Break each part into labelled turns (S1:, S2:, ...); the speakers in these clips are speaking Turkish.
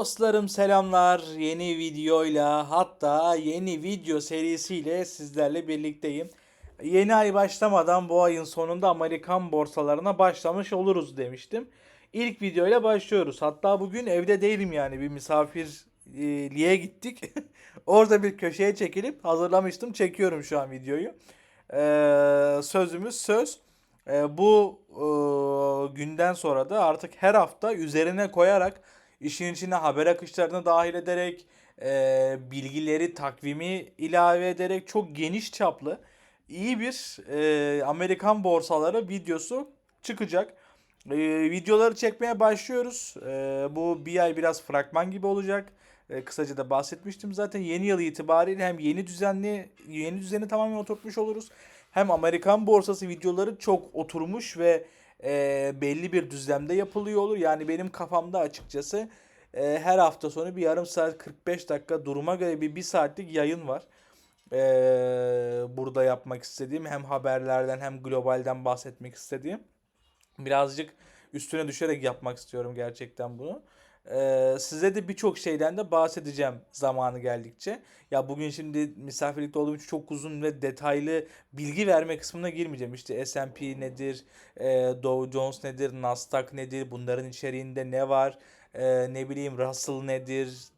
S1: Dostlarım selamlar. Yeni videoyla hatta yeni video serisiyle sizlerle birlikteyim. Yeni ay başlamadan bu ayın sonunda Amerikan borsalarına başlamış oluruz demiştim. İlk videoyla başlıyoruz. Hatta bugün evde değilim yani bir misafirliğe gittik. Orada bir köşeye çekilip hazırlamıştım. Çekiyorum şu an videoyu. Ee, sözümüz söz. Ee, bu e, günden sonra da artık her hafta üzerine koyarak işin içine haber akışlarını dahil ederek e, bilgileri takvimi ilave ederek çok geniş çaplı iyi bir e, Amerikan borsaları videosu çıkacak. E, videoları çekmeye başlıyoruz. E, bu bir ay biraz fragman gibi olacak. E, kısaca da bahsetmiştim zaten. Yeni yıl itibariyle hem yeni düzenli yeni düzeni tamamen oturtmuş oluruz. Hem Amerikan borsası videoları çok oturmuş ve e, belli bir düzlemde yapılıyor olur. Yani benim kafamda açıkçası e, her hafta sonu bir yarım saat 45 dakika duruma göre bir bir saatlik yayın var. E, burada yapmak istediğim hem haberlerden hem globalden bahsetmek istediğim. Birazcık üstüne düşerek yapmak istiyorum gerçekten bunu. Ee, size de birçok şeyden de bahsedeceğim zamanı geldikçe. Ya bugün şimdi misafirlikte olduğum için çok uzun ve detaylı bilgi verme kısmına girmeyeceğim. İşte S&P nedir, e, Dow Jones nedir, Nasdaq nedir, bunların içeriğinde ne var, e, ne bileyim Russell nedir,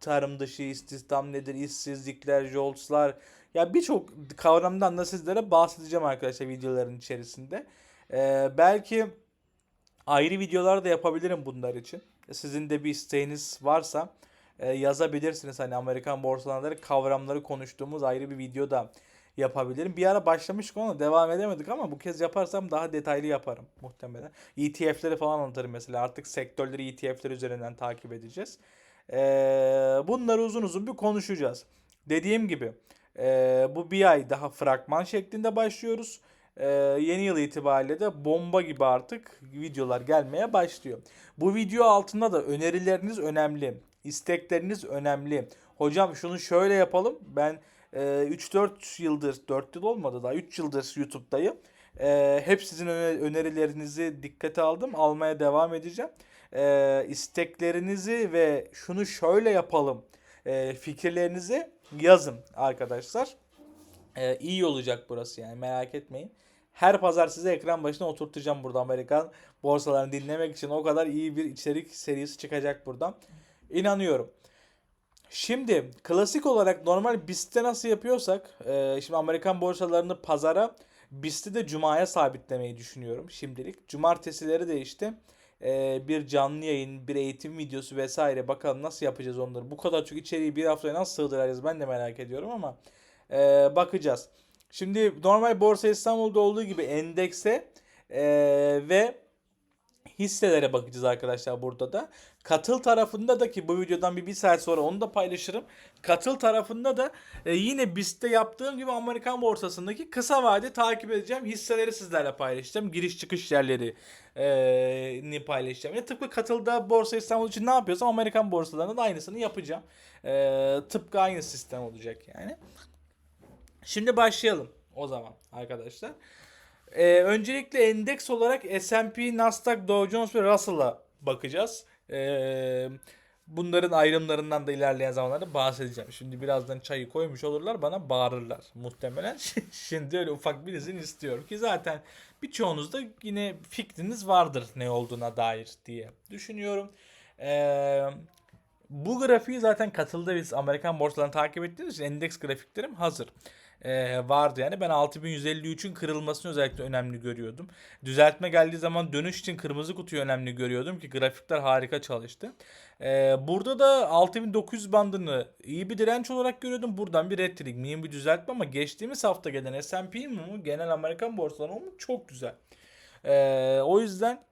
S1: tarım dışı istihdam nedir, işsizlikler, joltslar. Ya birçok kavramdan da sizlere bahsedeceğim arkadaşlar videoların içerisinde. Ee, belki ayrı videolar da yapabilirim bunlar için. Sizin de bir isteğiniz varsa e, yazabilirsiniz. Hani Amerikan borsaları kavramları konuştuğumuz ayrı bir video da yapabilirim. Bir ara başlamıştık ona devam edemedik ama bu kez yaparsam daha detaylı yaparım muhtemelen. ETF'leri falan anlatırım mesela. Artık sektörleri ETF'ler üzerinden takip edeceğiz. Ee, bunları uzun uzun bir konuşacağız. Dediğim gibi e, bu bir ay daha fragman şeklinde başlıyoruz. Ee, yeni yıl itibariyle de bomba gibi artık videolar gelmeye başlıyor. Bu video altında da önerileriniz önemli. istekleriniz önemli. Hocam şunu şöyle yapalım. Ben e, 3-4 yıldır, 4 yıl olmadı daha 3 yıldır YouTube'dayım. E, hep sizin öne- önerilerinizi dikkate aldım. Almaya devam edeceğim. E, isteklerinizi ve şunu şöyle yapalım e, fikirlerinizi yazın arkadaşlar. Ee, iyi olacak burası yani merak etmeyin. Her pazar size ekran başına oturtacağım burada Amerikan borsalarını dinlemek için o kadar iyi bir içerik serisi çıkacak buradan. İnanıyorum. Şimdi klasik olarak normal BIST'te nasıl yapıyorsak e, şimdi Amerikan borsalarını pazara BIST'i de Cuma'ya sabitlemeyi düşünüyorum şimdilik. Cumartesileri de işte e, bir canlı yayın, bir eğitim videosu vesaire bakalım nasıl yapacağız onları. Bu kadar çok içeriği bir haftaya nasıl sığdıracağız ben de merak ediyorum ama e, bakacağız. Şimdi normal Borsa İstanbul'da olduğu gibi endekse e, ve hisselere bakacağız arkadaşlar burada da. Katıl tarafında da ki bu videodan bir, bir saat sonra onu da paylaşırım. Katıl tarafında da e, yine BIST'te yaptığım gibi Amerikan borsasındaki kısa vade takip edeceğim. Hisseleri sizlerle paylaşacağım. Giriş çıkış yerleri e, ni paylaşacağım. Ya tıpkı katılda Borsa İstanbul için ne yapıyorsam Amerikan borsalarında da aynısını yapacağım. E, tıpkı aynı sistem olacak yani. Şimdi başlayalım o zaman arkadaşlar. Ee, öncelikle endeks olarak S&P, Nasdaq, Dow Jones ve Russell'a bakacağız. Ee, bunların ayrımlarından da ilerleyen zamanlarda bahsedeceğim. Şimdi birazdan çayı koymuş olurlar bana bağırırlar muhtemelen. Şimdi öyle ufak bir izin istiyorum ki zaten birçoğunuzda yine fikriniz vardır ne olduğuna dair diye düşünüyorum. Ee, bu grafiği zaten katıldı biz Amerikan borsalarını takip ettiğimiz için endeks grafiklerim hazır. Ee, vardı yani. Ben 6153'ün kırılmasını özellikle önemli görüyordum. Düzeltme geldiği zaman dönüş için kırmızı kutuyu önemli görüyordum ki grafikler harika çalıştı. Ee, burada da 6900 bandını iyi bir direnç olarak görüyordum. Buradan bir retreat, mühim bir düzeltme ama geçtiğimiz hafta gelen S&P mi genel Amerikan borsaları mı çok güzel. Ee, o yüzden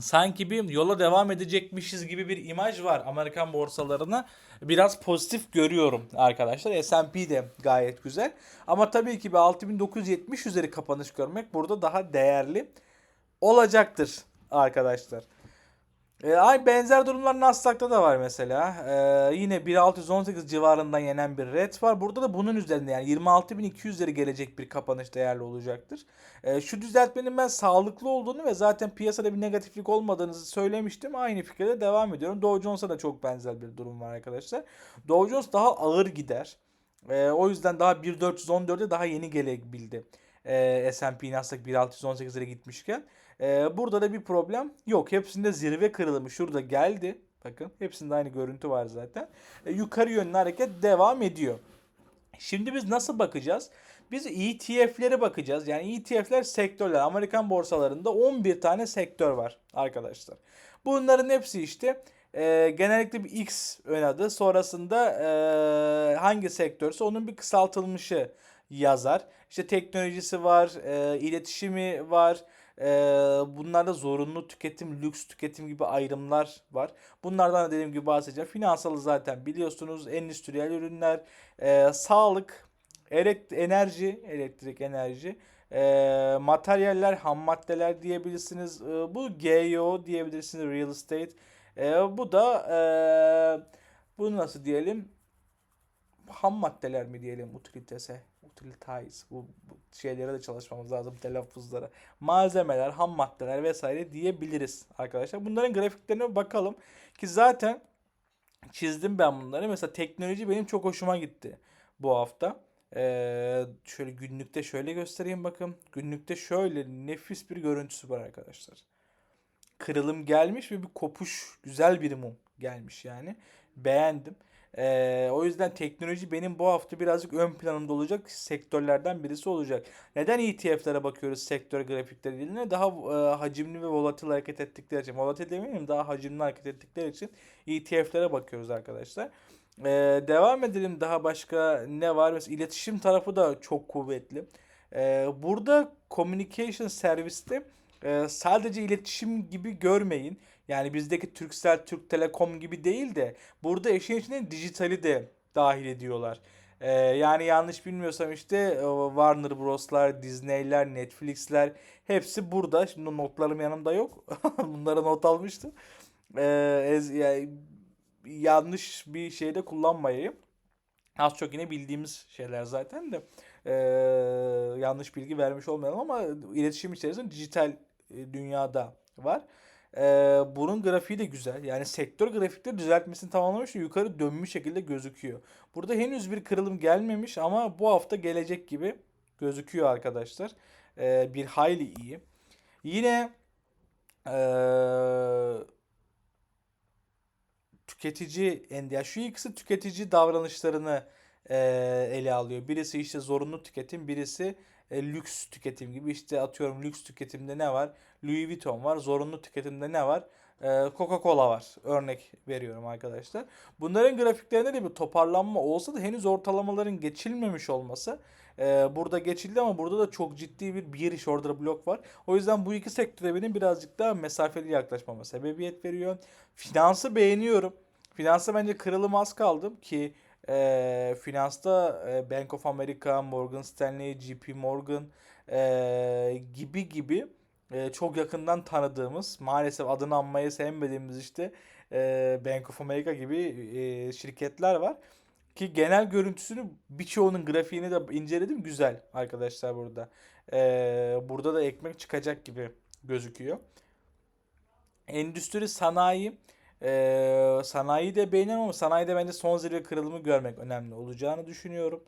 S1: sanki bir yola devam edecekmişiz gibi bir imaj var Amerikan borsalarına. Biraz pozitif görüyorum arkadaşlar. S&P de gayet güzel. Ama tabii ki bir 6970 üzeri kapanış görmek burada daha değerli olacaktır arkadaşlar. E, ay benzer durumlar Nasdaq'ta da var mesela. E, yine 1618 civarından yenen bir red var. Burada da bunun üzerinde yani 26.200'leri gelecek bir kapanış değerli olacaktır. E, şu düzeltmenin ben sağlıklı olduğunu ve zaten piyasada bir negatiflik olmadığını söylemiştim. Aynı fikirde devam ediyorum. Dow Jones'a da çok benzer bir durum var arkadaşlar. Dow Jones daha ağır gider. E, o yüzden daha 1414'e daha yeni gelebildi. E, S&P Nasdaq 1618'lere gitmişken. Ee, burada da bir problem yok. Hepsinde zirve kırılımı şurada geldi. Bakın hepsinde aynı görüntü var zaten. Ee, yukarı yönlü hareket devam ediyor. Şimdi biz nasıl bakacağız? Biz ETF'lere bakacağız. Yani ETF'ler sektörler. Amerikan borsalarında 11 tane sektör var arkadaşlar. Bunların hepsi işte e, genellikle bir X ön adı. Sonrasında e, hangi sektörse onun bir kısaltılmışı yazar. İşte teknolojisi var, e, iletişimi var, ee, bunlarda zorunlu tüketim, lüks tüketim gibi ayrımlar var. Bunlardan da dediğim gibi bahsedeceğim. Finansalı zaten biliyorsunuz. Endüstriyel ürünler, e, sağlık, elekt enerji, elektrik enerji, e, materyaller, ham maddeler diyebilirsiniz. E, bu GEO diyebilirsiniz, real estate. E, bu da e, bunu nasıl diyelim? Ham maddeler mi diyelim utilitese? Utilitize. Bu, bu şeylere de çalışmamız lazım telaffuzlara. Malzemeler, ham maddeler vesaire diyebiliriz arkadaşlar. Bunların grafiklerine bakalım. Ki zaten çizdim ben bunları. Mesela teknoloji benim çok hoşuma gitti bu hafta. Ee, şöyle günlükte şöyle göstereyim bakın. Günlükte şöyle nefis bir görüntüsü var arkadaşlar. Kırılım gelmiş ve bir kopuş güzel bir mum gelmiş yani. Beğendim. Ee, o yüzden teknoloji benim bu hafta birazcık ön planımda olacak sektörlerden birisi olacak. Neden ETF'lere bakıyoruz sektör grafikleri değil Daha e, hacimli ve volatil hareket ettikleri için. Volatil demeyeyim daha hacimli hareket ettikleri için ETF'lere bakıyoruz arkadaşlar. Ee, devam edelim daha başka ne var? Mesela iletişim tarafı da çok kuvvetli. Ee, burada communication serviste sadece iletişim gibi görmeyin. Yani bizdeki Turkcell, Türk Telekom gibi değil de burada eşin içine dijitali de dahil ediyorlar. Ee, yani yanlış bilmiyorsam işte e, Warner Bros'lar, Disney'ler, Netflix'ler hepsi burada. Şimdi notlarım yanımda yok. Bunları not almıştım. Ee, yani yanlış bir şeyde kullanmayayım. Az çok yine bildiğimiz şeyler zaten de ee, yanlış bilgi vermiş olmayalım ama iletişim içerisinde dijital e, dünyada var. Ee, bunun grafiği de güzel. Yani sektör grafikleri düzeltmesini tamamlamış ve yukarı dönmüş şekilde gözüküyor. Burada henüz bir kırılım gelmemiş ama bu hafta gelecek gibi gözüküyor arkadaşlar. Ee, bir hayli iyi. Yine ee, tüketici ya şu ikisi tüketici davranışlarını e, ele alıyor. Birisi işte zorunlu tüketim, birisi e, lüks tüketim gibi. İşte atıyorum lüks tüketimde ne var? Louis Vuitton var. Zorunlu tüketimde ne var? E, Coca-Cola var. Örnek veriyorum arkadaşlar. Bunların grafiklerinde de bir toparlanma olsa da henüz ortalamaların geçilmemiş olması e, burada geçildi ama burada da çok ciddi bir bir iş order blok var. O yüzden bu iki sektöre benim birazcık daha mesafeli yaklaşmama sebebiyet veriyor. Finansı beğeniyorum. Finansa bence kırılım az kaldım ki e, finansta e, Bank of America, Morgan Stanley, JP Morgan e, gibi gibi e, çok yakından tanıdığımız maalesef adını anmayı sevmediğimiz işte e, Bank of America gibi e, şirketler var. Ki genel görüntüsünü birçoğunun grafiğini de inceledim. Güzel arkadaşlar burada. E, burada da ekmek çıkacak gibi gözüküyor. Endüstri sanayi ee, sanayi de beğeniyorum ama sanayide bence son zirve kırılımı görmek önemli olacağını düşünüyorum.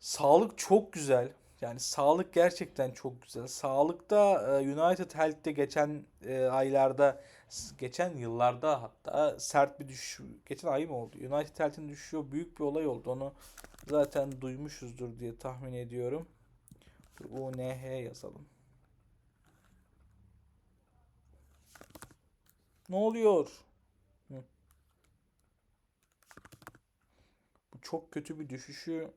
S1: Sağlık çok güzel. Yani sağlık gerçekten çok güzel. Sağlıkta e, United Health'te geçen e, aylarda, geçen yıllarda hatta sert bir düşüş, geçen ay mı oldu? United Health'in düşüşü büyük bir olay oldu. Onu zaten duymuşuzdur diye tahmin ediyorum. UNH yazalım. Ne oluyor? Hı. Bu çok kötü bir düşüşü.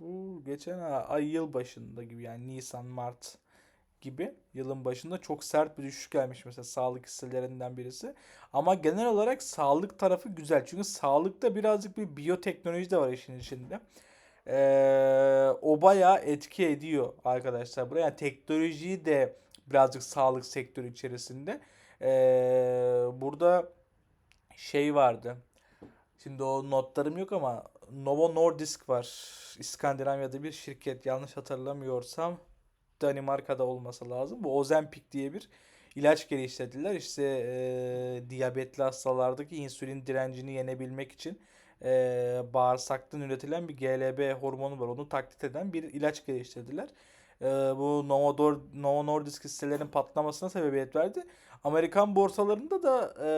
S1: Bu geçen ay yıl başında gibi yani Nisan Mart gibi yılın başında çok sert bir düşüş gelmiş mesela sağlık hisselerinden birisi. Ama genel olarak sağlık tarafı güzel. Çünkü sağlıkta birazcık bir biyoteknoloji de var işin içinde. Ee, o bayağı etki ediyor arkadaşlar buraya. Yani teknolojiyi de birazcık sağlık sektörü içerisinde. E, burada şey vardı. Şimdi o notlarım yok ama Novo Nordisk var. İskandinavya'da bir şirket. Yanlış hatırlamıyorsam Danimarka'da olması lazım. Bu Ozempic diye bir ilaç geliştirdiler. İşte e, diyabetli hastalardaki insülin direncini yenebilmek için e, bağırsaktan üretilen bir GLB hormonu var. Onu taklit eden bir ilaç geliştirdiler. E, bu Novo, Dor- Novo Nordisk hisselerin patlamasına sebebiyet verdi. Amerikan borsalarında da e,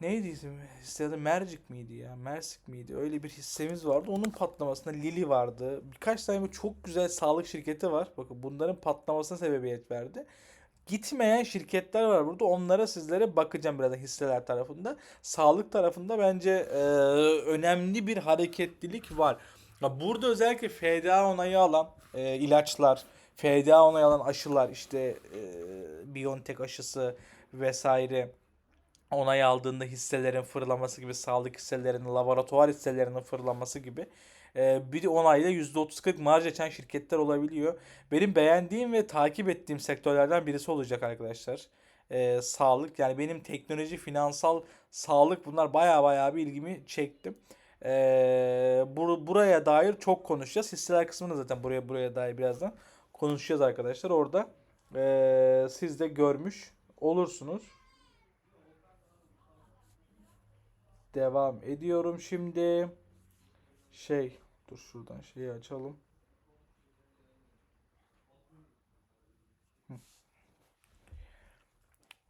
S1: neydi isim? Hisse Mercik miydi ya? Mersik miydi? Öyle bir hissemiz vardı. Onun patlamasında Lilly vardı. Birkaç tane çok güzel sağlık şirketi var. Bakın bunların patlamasına sebebiyet verdi. Gitmeyen şirketler var burada. Onlara sizlere bakacağım biraz da hisseler tarafında. Sağlık tarafında bence e, önemli bir hareketlilik var. Ya burada özellikle FDA onayı alan e, ilaçlar, FDA onayı alan aşılar, işte e, BioNTech aşısı vesaire onay aldığında hisselerin fırlaması gibi, sağlık hisselerinin, laboratuvar hisselerinin fırlaması gibi e, bir onayla %30-40 marj açan şirketler olabiliyor. Benim beğendiğim ve takip ettiğim sektörlerden birisi olacak arkadaşlar. E, sağlık yani benim teknoloji, finansal, sağlık bunlar baya baya bir ilgimi çekti. E, bur- buraya dair çok konuşacağız. Hisseler kısmını zaten buraya buraya dair birazdan konuşacağız arkadaşlar. Orada e, siz de görmüş olursunuz. Devam ediyorum şimdi. Şey, dur şuradan şeyi açalım.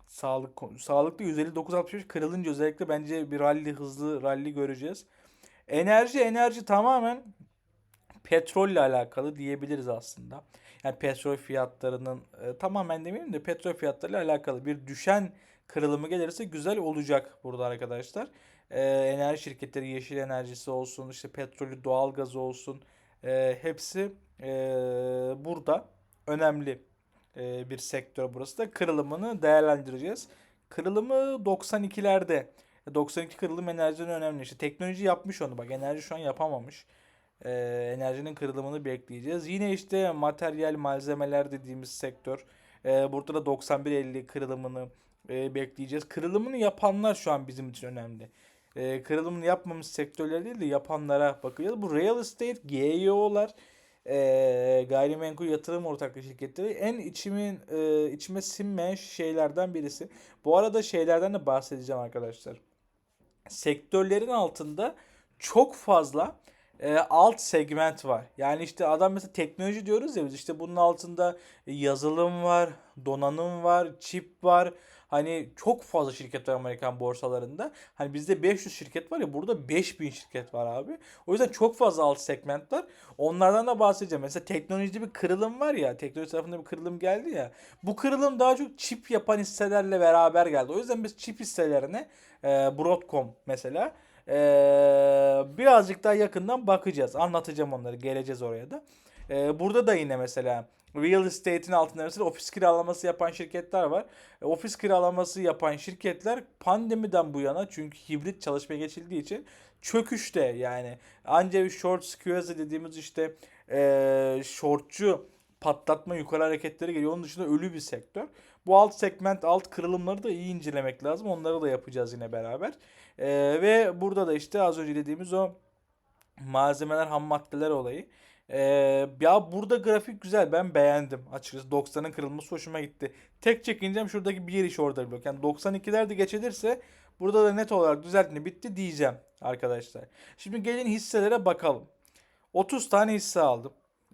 S1: Sağlık sağlıklı 159.65 kırılınca özellikle bence bir rally hızlı rally göreceğiz. Enerji enerji tamamen petrolle alakalı diyebiliriz aslında. Yani petrol fiyatlarının e, tamamen demeyeyim de petrol fiyatlarıyla alakalı bir düşen kırılımı gelirse güzel olacak burada arkadaşlar. E, enerji şirketleri yeşil enerjisi olsun, işte petrolü, doğalgazı olsun, e, hepsi e, burada önemli e, bir sektör burası da kırılımını değerlendireceğiz. Kırılımı 92'lerde. 92 kırılım enerjiden önemli. İşte teknoloji yapmış onu bak. Enerji şu an yapamamış. Ee, enerjinin kırılımını bekleyeceğiz. Yine işte materyal malzemeler dediğimiz sektör. Ee, burada da 91.50 kırılımını e, bekleyeceğiz. Kırılımını yapanlar şu an bizim için önemli. Ee, kırılımını yapmamış sektörler değil de yapanlara bakacağız. Bu real estate, GEO'lar, e, gayrimenkul yatırım ortaklığı şirketleri en içimin e, içime sinmeyen şeylerden birisi. Bu arada şeylerden de bahsedeceğim arkadaşlar sektörlerin altında çok fazla e, alt segment var. Yani işte adam mesela teknoloji diyoruz ya biz işte bunun altında yazılım var, donanım var, çip var. Hani çok fazla şirket var Amerikan borsalarında. Hani bizde 500 şirket var ya burada 5000 şirket var abi. O yüzden çok fazla alt segment var. Onlardan da bahsedeceğim. Mesela teknolojide bir kırılım var ya. Teknoloji tarafında bir kırılım geldi ya. Bu kırılım daha çok çip yapan hisselerle beraber geldi. O yüzden biz çip hisselerine e, Broadcom mesela e, birazcık daha yakından bakacağız. Anlatacağım onları. Geleceğiz oraya da. E, burada da yine mesela real estate'in altında mesela ofis kiralaması yapan şirketler var. E, ofis kiralaması yapan şirketler pandemiden bu yana çünkü hibrit çalışmaya geçildiği için çöküşte yani. Ancak short squeeze dediğimiz işte e, shortçu patlatma yukarı hareketleri geliyor. Onun dışında ölü bir sektör. Bu alt segment, alt kırılımları da iyi incelemek lazım. Onları da yapacağız yine beraber. Ee, ve burada da işte az önce dediğimiz o malzemeler, ham maddeler olayı. Ee, ya burada grafik güzel. Ben beğendim açıkçası. 90'ın kırılması hoşuma gitti. Tek çekineceğim şuradaki bir iş orada blok. Yani 92'ler de geçilirse burada da net olarak düzeltme bitti diyeceğim arkadaşlar. Şimdi gelin hisselere bakalım. 30 tane hisse aldım.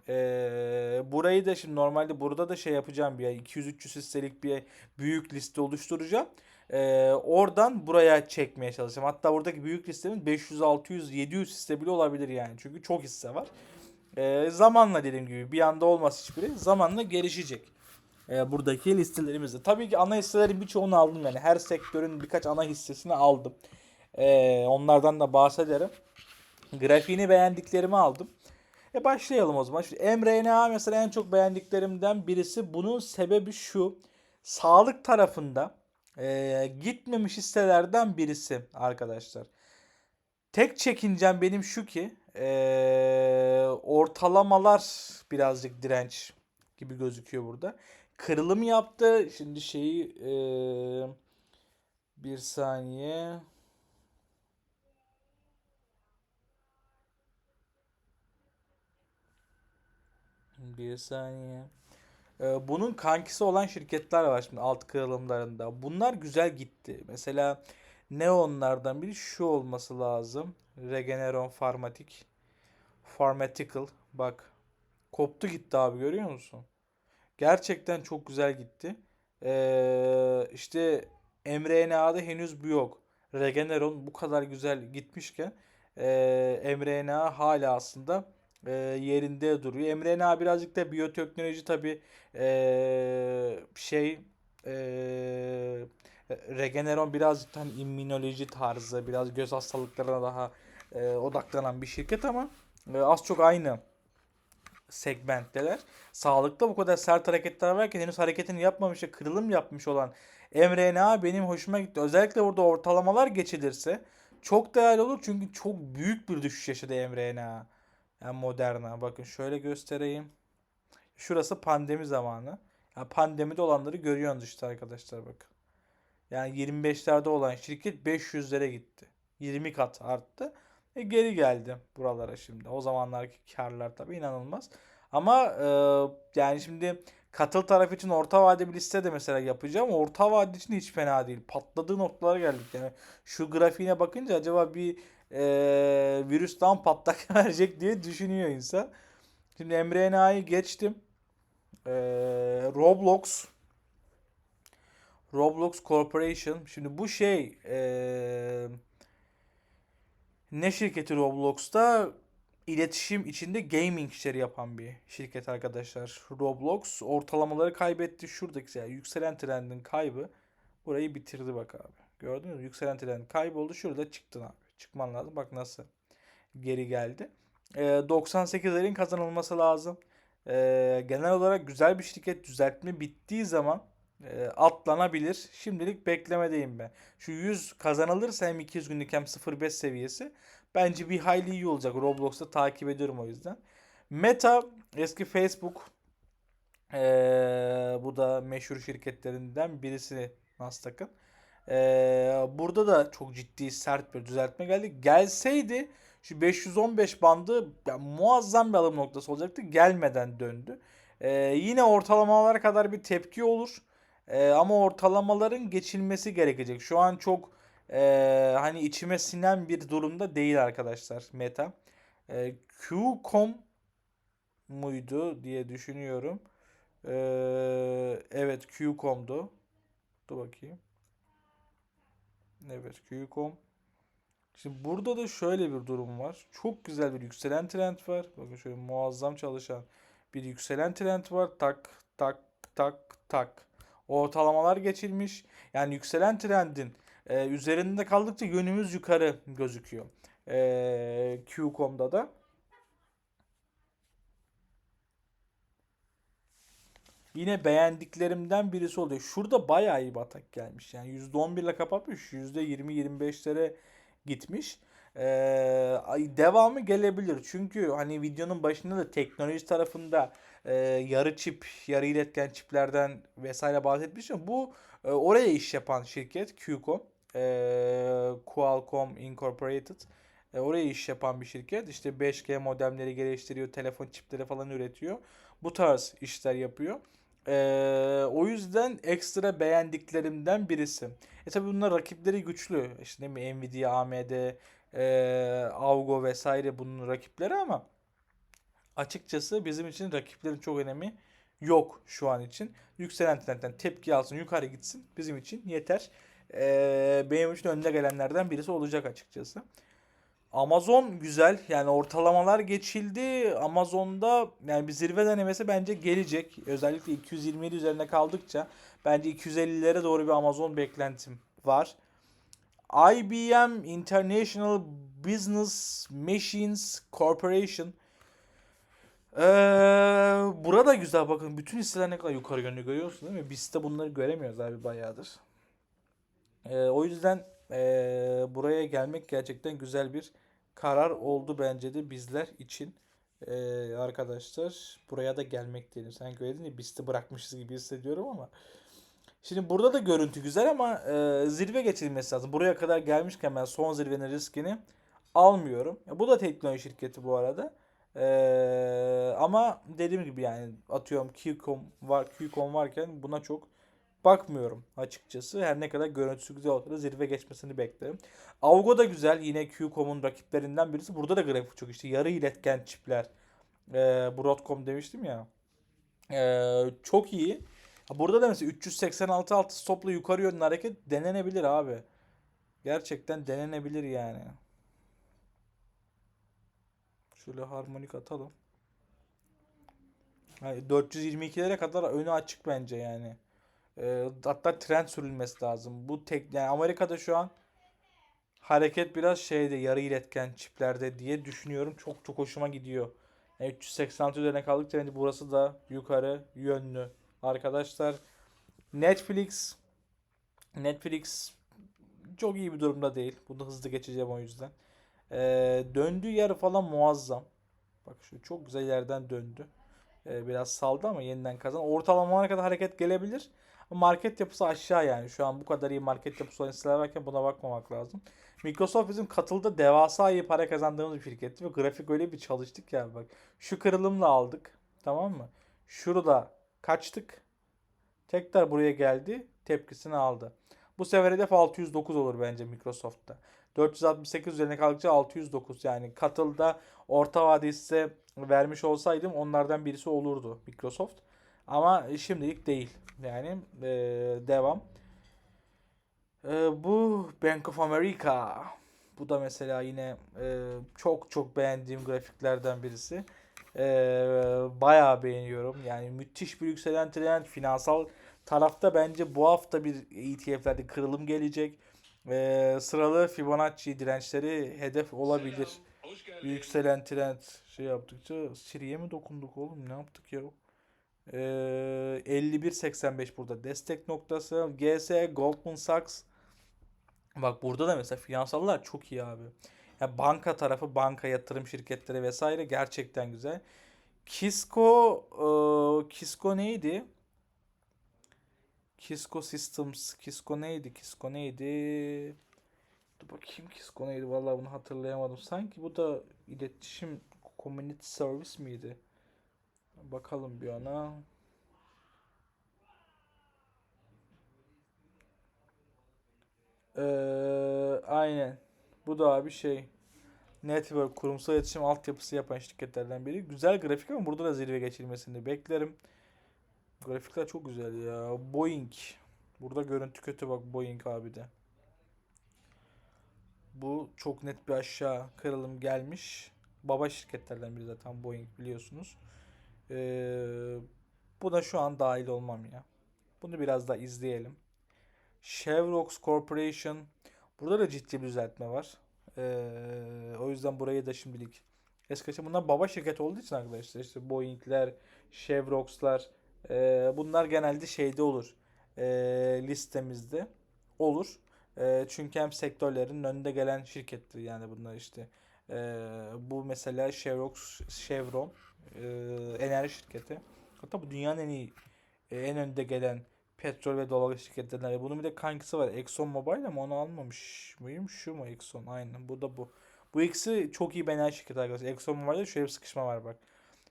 S1: Ee, burayı da şimdi normalde burada da şey yapacağım bir 200-300 hisselik bir büyük liste oluşturacağım. Ee, oradan buraya çekmeye çalışacağım. Hatta buradaki büyük listemin 500, 600, 700 hisse bile olabilir yani. Çünkü çok hisse var. Ee, zamanla dediğim gibi bir anda olmaz hiçbiri. Zamanla gelişecek. Ee, buradaki listelerimizde. Tabii ki ana hisselerin birçoğunu aldım yani. Her sektörün birkaç ana hissesini aldım. Ee, onlardan da bahsederim. Grafiğini beğendiklerimi aldım. E başlayalım o zaman. Şimdi mRNA mesela en çok beğendiklerimden birisi. Bunun sebebi şu. Sağlık tarafında e, gitmemiş hisselerden birisi arkadaşlar. Tek çekincem benim şu ki e, ortalamalar birazcık direnç gibi gözüküyor burada. Kırılım yaptı. Şimdi şeyi eee, bir saniye. Bir saniye. Ee, bunun kankisi olan şirketler var şimdi alt kırılımlarında. Bunlar güzel gitti. Mesela ne onlardan biri şu olması lazım. Regeneron Pharmatic. Pharmaceutical. Bak. Koptu gitti abi görüyor musun? Gerçekten çok güzel gitti. Ee, işte mRNA'da henüz bu yok. Regeneron bu kadar güzel gitmişken e, mRNA hala aslında e, yerinde duruyor. mRNA birazcık da biyoteknoloji tabii e, şey e, Regeneron birazcık hani immünoloji tarzı, biraz göz hastalıklarına daha e, odaklanan bir şirket ama e, az çok aynı segmentteler. Sağlıkta bu kadar sert hareketler varken henüz hareketini yapmamış ve kırılım yapmış olan mRNA benim hoşuma gitti. Özellikle burada ortalamalar geçilirse çok değerli olur çünkü çok büyük bir düşüş yaşadı mRNA. Yani Moderna. Bakın şöyle göstereyim. Şurası pandemi zamanı. Yani pandemide olanları görüyorsunuz işte arkadaşlar bakın. Yani 25'lerde olan şirket 500'lere gitti. 20 kat arttı. E geri geldi buralara şimdi. O zamanlarki karlar tabii inanılmaz. Ama e, yani şimdi katıl taraf için orta vade bir liste de mesela yapacağım. Orta vade için hiç fena değil. Patladığı noktalara geldik. Yani şu grafiğine bakınca acaba bir e, virüsten patlak verecek diye düşünüyor insan. Şimdi mRNA'yı geçtim. E, Roblox Roblox Corporation. Şimdi bu şey e, ne şirketi Roblox'ta? iletişim içinde gaming işleri yapan bir şirket arkadaşlar. Roblox ortalamaları kaybetti. Şuradaki yani yükselen trendin kaybı burayı bitirdi bak abi. Gördünüz mü? Yükselen trend kayboldu. Şurada çıktın abi. Çıkman lazım. Bak nasıl geri geldi. E, 98'lerin kazanılması lazım. E, genel olarak güzel bir şirket düzeltme bittiği zaman e, atlanabilir. Şimdilik beklemedeyim ben. Şu 100 kazanılırsa hem 200 günlük hem 0.5 seviyesi bence bir hayli iyi olacak. Roblox'ta takip ediyorum o yüzden. Meta eski Facebook e, bu da meşhur şirketlerinden birisi Nasdaq'ın. E, burada da çok ciddi sert bir düzeltme geldi. Gelseydi şu 515 bandı yani muazzam bir alım noktası olacaktı. Gelmeden döndü. E, yine ortalamalar kadar bir tepki olur. E, ama ortalamaların geçilmesi gerekecek. Şu an çok e, hani içime sinen bir durumda değil arkadaşlar Meta. E, Qcom muydu diye düşünüyorum. E, evet Qcom'du. Dur bakayım. Evet Qcom. Şimdi burada da şöyle bir durum var. Çok güzel bir yükselen trend var. Bakın şöyle muazzam çalışan bir yükselen trend var. Tak tak tak tak. Ortalamalar geçilmiş. Yani yükselen trendin e, üzerinde kaldıkça yönümüz yukarı gözüküyor. E, Qcom'da da. Yine beğendiklerimden birisi oluyor. Şurada bayağı iyi batak gelmiş. Yani %11 ile kapatmış. %20-25'lere gitmiş. Ee, devamı gelebilir. Çünkü hani videonun başında da teknoloji tarafında e, yarı çip, yarı iletken çiplerden vesaire bahsetmiştim. Bu e, oraya iş yapan şirket Qcom. E, Qualcomm Incorporated. E, oraya iş yapan bir şirket. İşte 5G modemleri geliştiriyor, telefon çipleri falan üretiyor. Bu tarz işler yapıyor. Ee, o yüzden ekstra beğendiklerimden birisi. E tabi bunlar rakipleri güçlü. İşte ne bileyim Nvidia, AMD, e, Avgo vesaire bunun rakipleri ama açıkçası bizim için rakiplerin çok önemi yok şu an için. Yükselen trendten tepki alsın, yukarı gitsin bizim için yeter. Ee, benim için önde gelenlerden birisi olacak açıkçası. Amazon güzel. Yani ortalamalar geçildi. Amazon'da yani bir zirve denemesi bence gelecek. Özellikle 227 üzerinde kaldıkça bence 250'lere doğru bir Amazon beklentim var. IBM International Business Machines Corporation. Ee, burada güzel bakın. Bütün hisseler ne kadar yukarı yönlü görüyorsun değil mi? Biz de bunları göremiyoruz abi bayağıdır. Ee, o yüzden ee, buraya gelmek gerçekten güzel bir karar oldu bence de bizler için. Ee, arkadaşlar buraya da gelmek diyelim. Öyle değil mi? Bisti bırakmışız gibi hissediyorum ama. Şimdi burada da görüntü güzel ama e, zirve geçilmesi lazım. Buraya kadar gelmişken ben son zirvenin riskini almıyorum. Ya, bu da teknoloji şirketi bu arada. Ee, ama dediğim gibi yani atıyorum Qcom var Qcom varken buna çok bakmıyorum açıkçası. Her ne kadar görüntüsü güzel olsa da zirve geçmesini beklerim. Avgo da güzel. Yine Qcom'un rakiplerinden birisi. Burada da grafik çok işte yarı iletken çipler. Ee, Broadcom demiştim ya. Ee, çok iyi. Burada da mesela 386 altı stopla yukarı yönlü hareket denenebilir abi. Gerçekten denenebilir yani. Şöyle harmonik atalım. Yani 422'lere kadar önü açık bence yani. Ee, hatta trend sürülmesi lazım. Bu tek yani Amerika'da şu an hareket biraz şeyde yarı iletken çiplerde diye düşünüyorum. Çok çok hoşuma gidiyor. Yani 386 üzerine kaldıkça bence burası da yukarı yönlü. Arkadaşlar Netflix Netflix çok iyi bir durumda değil. Bunu hızlı geçeceğim o yüzden. Ee, döndüğü yer falan muazzam. Bak şu çok güzel yerden döndü. Ee, biraz saldı ama yeniden kazan. Ortalamalara kadar hareket gelebilir. Market yapısı aşağı yani. Şu an bu kadar iyi market yapısı olan hisseler varken buna bakmamak lazım. Microsoft bizim katılda devasa iyi para kazandığımız bir şirketti ve grafik öyle bir çalıştık ya bak. Şu kırılımla aldık. Tamam mı? Şurada kaçtık. Tekrar buraya geldi. Tepkisini aldı. Bu sefer hedef 609 olur bence Microsoft'ta. 468 üzerine kaldıkça 609 yani katılda orta vade vermiş olsaydım onlardan birisi olurdu Microsoft. Ama şimdilik değil. Yani e, devam. E, bu Bank of America. Bu da mesela yine e, çok çok beğendiğim grafiklerden birisi. E, bayağı beğeniyorum. Yani müthiş bir yükselen trend. Finansal tarafta bence bu hafta bir ETF'lerde kırılım gelecek. E, sıralı Fibonacci dirençleri hedef olabilir. Yükselen trend şey yaptıkça Siri'ye mi dokunduk oğlum? Ne yaptık ya? Ee, 51.85 burada destek noktası. GS, Goldman Sachs. Bak burada da mesela finansallar çok iyi abi. Ya banka tarafı, banka yatırım şirketleri vesaire gerçekten güzel. Kisco, e, Kisco neydi? Kisco Systems, Kisco neydi? Kisco neydi? Dur bakayım Kisco neydi? Vallahi bunu hatırlayamadım. Sanki bu da iletişim community service miydi? Bakalım bir ona. Ee, aynen. Bu da abi şey. Network kurumsal iletişim altyapısı yapan şirketlerden biri. Güzel grafik ama burada da zirve geçilmesini beklerim. Grafikler çok güzel ya. Boeing. Burada görüntü kötü bak Boeing abi de. Bu çok net bir aşağı kırılım gelmiş. Baba şirketlerden biri zaten Boeing biliyorsunuz. Ee, buna şu an dahil olmam ya. Bunu biraz daha izleyelim. Chevrox Corporation. Burada da ciddi bir düzeltme var. Ee, o yüzden burayı da şimdilik es. Bunlar baba şirket olduğu için arkadaşlar işte Boeing'ler, Chevrox'lar e, bunlar genelde şeyde olur. E, listemizde olur. E, çünkü hem sektörlerin önünde gelen şirkettir yani bunlar işte. E, bu mesela Chevrox, Chevron e, enerji şirketi. Hatta bu dünyanın en iyi en önde gelen petrol ve doğalgaz şirketlerinden. Bunun bir de kankisi var. Exxon Mobil ama onu almamış mıyım? Şu mu Exxon? Aynen. Bu da bu. Bu ikisi çok iyi bir enerji şirketi arkadaşlar. Exxon Mobil'de şöyle bir sıkışma var bak.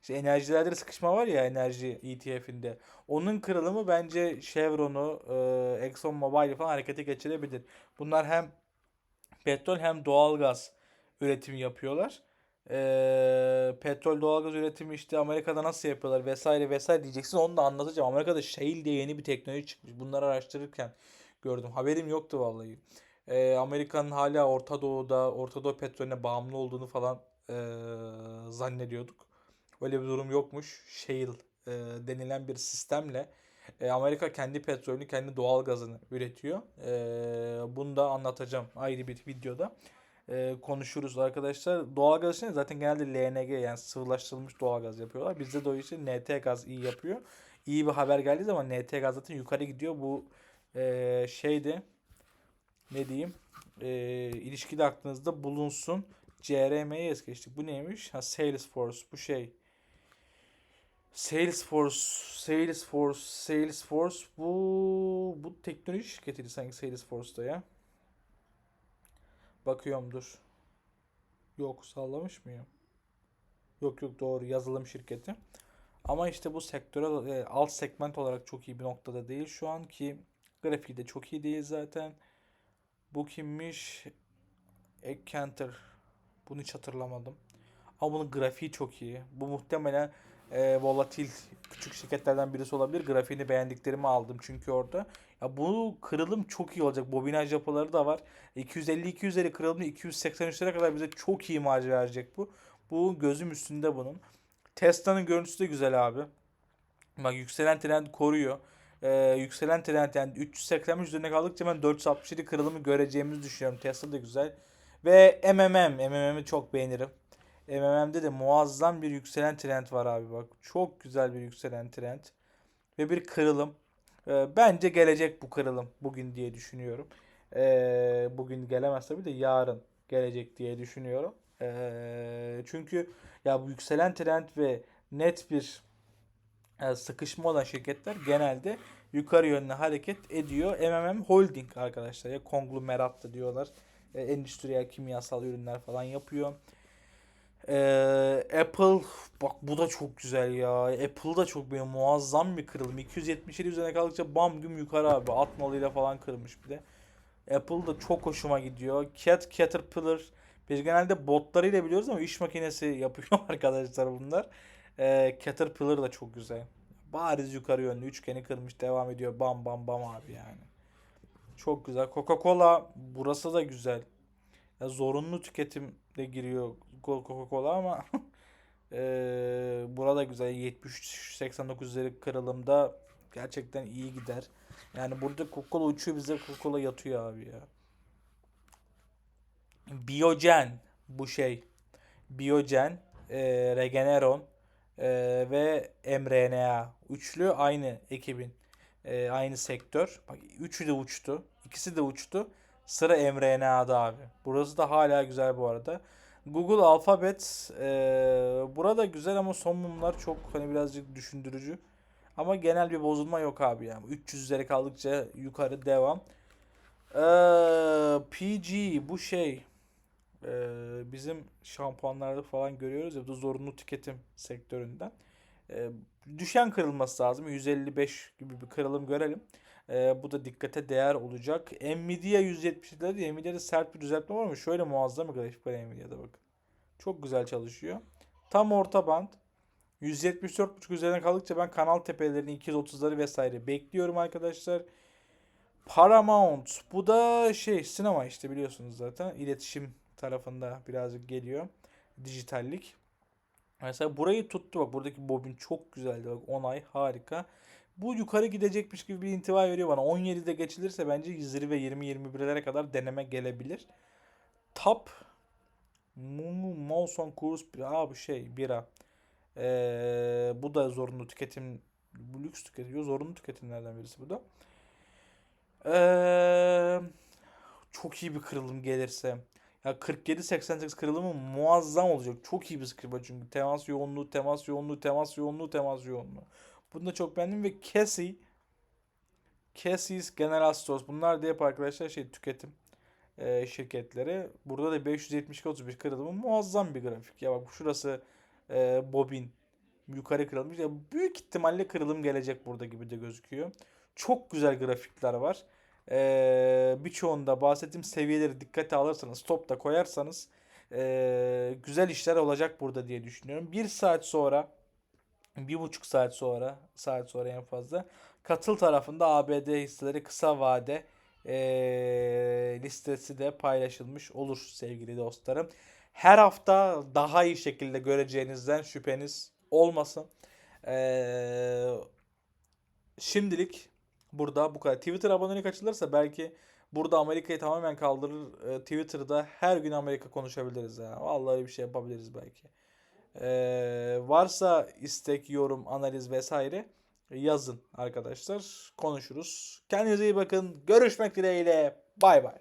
S1: İşte enerjilerde de sıkışma var ya enerji ETF'inde. Onun kırılımı bence Chevron'u, e, Exxon Mobil'i falan harekete geçirebilir. Bunlar hem petrol hem doğalgaz üretimi yapıyorlar. Ee, petrol doğalgaz üretimi işte Amerika'da nasıl yapıyorlar vesaire vesaire diyeceksin onu da anlatacağım. Amerika'da shale diye yeni bir teknoloji çıkmış. Bunları araştırırken gördüm. Haberim yoktu vallahi. Ee, Amerika'nın hala Orta Doğu'da Orta Doğu petrolüne bağımlı olduğunu falan e, zannediyorduk. Öyle bir durum yokmuş. Shale e, denilen bir sistemle e, Amerika kendi petrolünü, kendi doğal gazını üretiyor. E, bunu da anlatacağım ayrı bir videoda e, konuşuruz arkadaşlar. Doğalgaz için zaten genelde LNG yani sıvılaştırılmış doğalgaz yapıyorlar. Bizde de o için NT gaz iyi yapıyor. İyi bir haber geldiği zaman NT gaz zaten yukarı gidiyor. Bu e, şeydi ne diyeyim e, ilişkide aklınızda bulunsun. CRM'yi es geçtik. Bu neymiş? Ha Salesforce bu şey. Salesforce, Salesforce, Salesforce bu bu teknoloji şirketiydi sanki Salesforce'da ya. Bakıyorum dur. Yok sallamış mıyım? Yok yok doğru yazılım şirketi. Ama işte bu sektöre e, alt segment olarak çok iyi bir noktada değil şu an ki grafiği de çok iyi değil zaten. Bu kimmiş? Ekkanter. Bunu hiç hatırlamadım. Ama bunun grafiği çok iyi. Bu muhtemelen e, volatil küçük şirketlerden birisi olabilir. Grafiğini beğendiklerimi aldım çünkü orada. Ya bu kırılım çok iyi olacak. Bobinaj yapıları da var. 250-250 kırılımı 283'lere kadar bize çok iyi marj verecek bu. Bu gözüm üstünde bunun. Tesla'nın görüntüsü de güzel abi. Bak yükselen trend koruyor. Ee, yükselen trend yani 383 üzerine kaldıkça ben 467 kırılımı göreceğimizi düşünüyorum. Tesla da güzel. Ve MMM. MMM'i çok beğenirim. MMM'de de muazzam bir yükselen trend var abi bak. Çok güzel bir yükselen trend. Ve bir kırılım. Ee, bence gelecek bu kırılım bugün diye düşünüyorum. Ee, bugün gelemez tabii de yarın gelecek diye düşünüyorum. Ee, çünkü ya bu yükselen trend ve net bir e, sıkışma olan şirketler genelde yukarı yönlü hareket ediyor. MMM Holding arkadaşlar ya konglomerat da diyorlar. E, endüstriyel kimyasal ürünler falan yapıyor. Ee, Apple bak bu da çok güzel ya. Apple da çok benim muazzam bir kırılım. 277 üzerine kaldıkça bam güm yukarı abi. Atmalıyla falan kırmış bir de. Apple da çok hoşuma gidiyor. Cat Caterpillar biz genelde botlarıyla biliyoruz ama iş makinesi yapıyor arkadaşlar bunlar. Ee, Caterpillar da çok güzel. Bariz yukarı yönlü üçgeni kırmış devam ediyor. Bam bam bam abi yani. Çok güzel. Coca-Cola burası da güzel. Ya zorunlu tüketimde giriyor Coca-Cola ama eee burada güzel 73-89 üzeri kırılımda gerçekten iyi gider. Yani burada Coca-Cola uçuyor bize Coca-Cola yatıyor abi ya. Biogen bu şey. Biogen, eee, Regeneron eee, ve mRNA. Üçlü aynı ekibin. eee, aynı sektör. Bak üçü de uçtu. İkisi de uçtu. Sıra mRNA'da abi. Burası da hala güzel bu arada. Google Alphabet eee, burada güzel ama son mumlar çok hani birazcık düşündürücü. Ama genel bir bozulma yok abi yani. 300 üzeri kaldıkça yukarı devam. Eee, PG bu şey eee, bizim şampuanlarda falan görüyoruz ya bu zorunlu tüketim sektöründen. Eee, düşen kırılması lazım. 155 gibi bir kırılım görelim. Ee, bu da dikkate değer olacak. Nvidia 170 dedi. Nvidia'da sert bir düzeltme var mı? Şöyle muazzam bir grafik var Nvidia'da bakın. Çok güzel çalışıyor. Tam orta band. 174.5 üzerine kaldıkça ben kanal tepelerini 230'ları vesaire bekliyorum arkadaşlar. Paramount. Bu da şey sinema işte biliyorsunuz zaten. İletişim tarafında birazcık geliyor. Dijitallik. Mesela burayı tuttu bak. Buradaki bobin çok güzeldi. Bak onay harika. Bu yukarı gidecekmiş gibi bir intiba veriyor bana. 17'de geçilirse bence zirve 20-21'lere kadar deneme gelebilir. Mumu Molson Coors Aa bu şey bira. Ee, bu da zorunlu tüketim bu lüks tüketiyor. Zorunlu tüketimlerden birisi bu da. Ee, çok iyi bir kırılım gelirse. Ya 47-88 kırılımı muazzam olacak. Çok iyi bir sıkıntı çünkü temas yoğunluğu, temas yoğunluğu, temas yoğunluğu, temas yoğunluğu. Bunu da çok beğendim ve Cassie Cassie's General Stores bunlar da hep arkadaşlar şey tüketim e, şirketleri. Burada da 572 31 kırılımı muazzam bir grafik. Ya bak şurası e, bobin yukarı kırılmış. Ya büyük ihtimalle kırılım gelecek burada gibi de gözüküyor. Çok güzel grafikler var. E, birçoğunda bahsettiğim seviyeleri dikkate alırsanız stop da koyarsanız e, güzel işler olacak burada diye düşünüyorum. Bir saat sonra bir buçuk saat sonra saat sonra en fazla katıl tarafında ABD hisseleri kısa vade eee, listesi de paylaşılmış olur sevgili dostlarım. Her hafta daha iyi şekilde göreceğinizden şüpheniz olmasın. Eee, şimdilik burada bu kadar. Twitter abonelik açılırsa belki burada Amerika'yı tamamen kaldırır. Eee, Twitter'da her gün Amerika konuşabiliriz ya. Vallahi bir şey yapabiliriz belki. Ee, varsa istek, yorum, analiz vesaire yazın arkadaşlar. Konuşuruz. Kendinize iyi bakın. Görüşmek dileğiyle. Bay bay.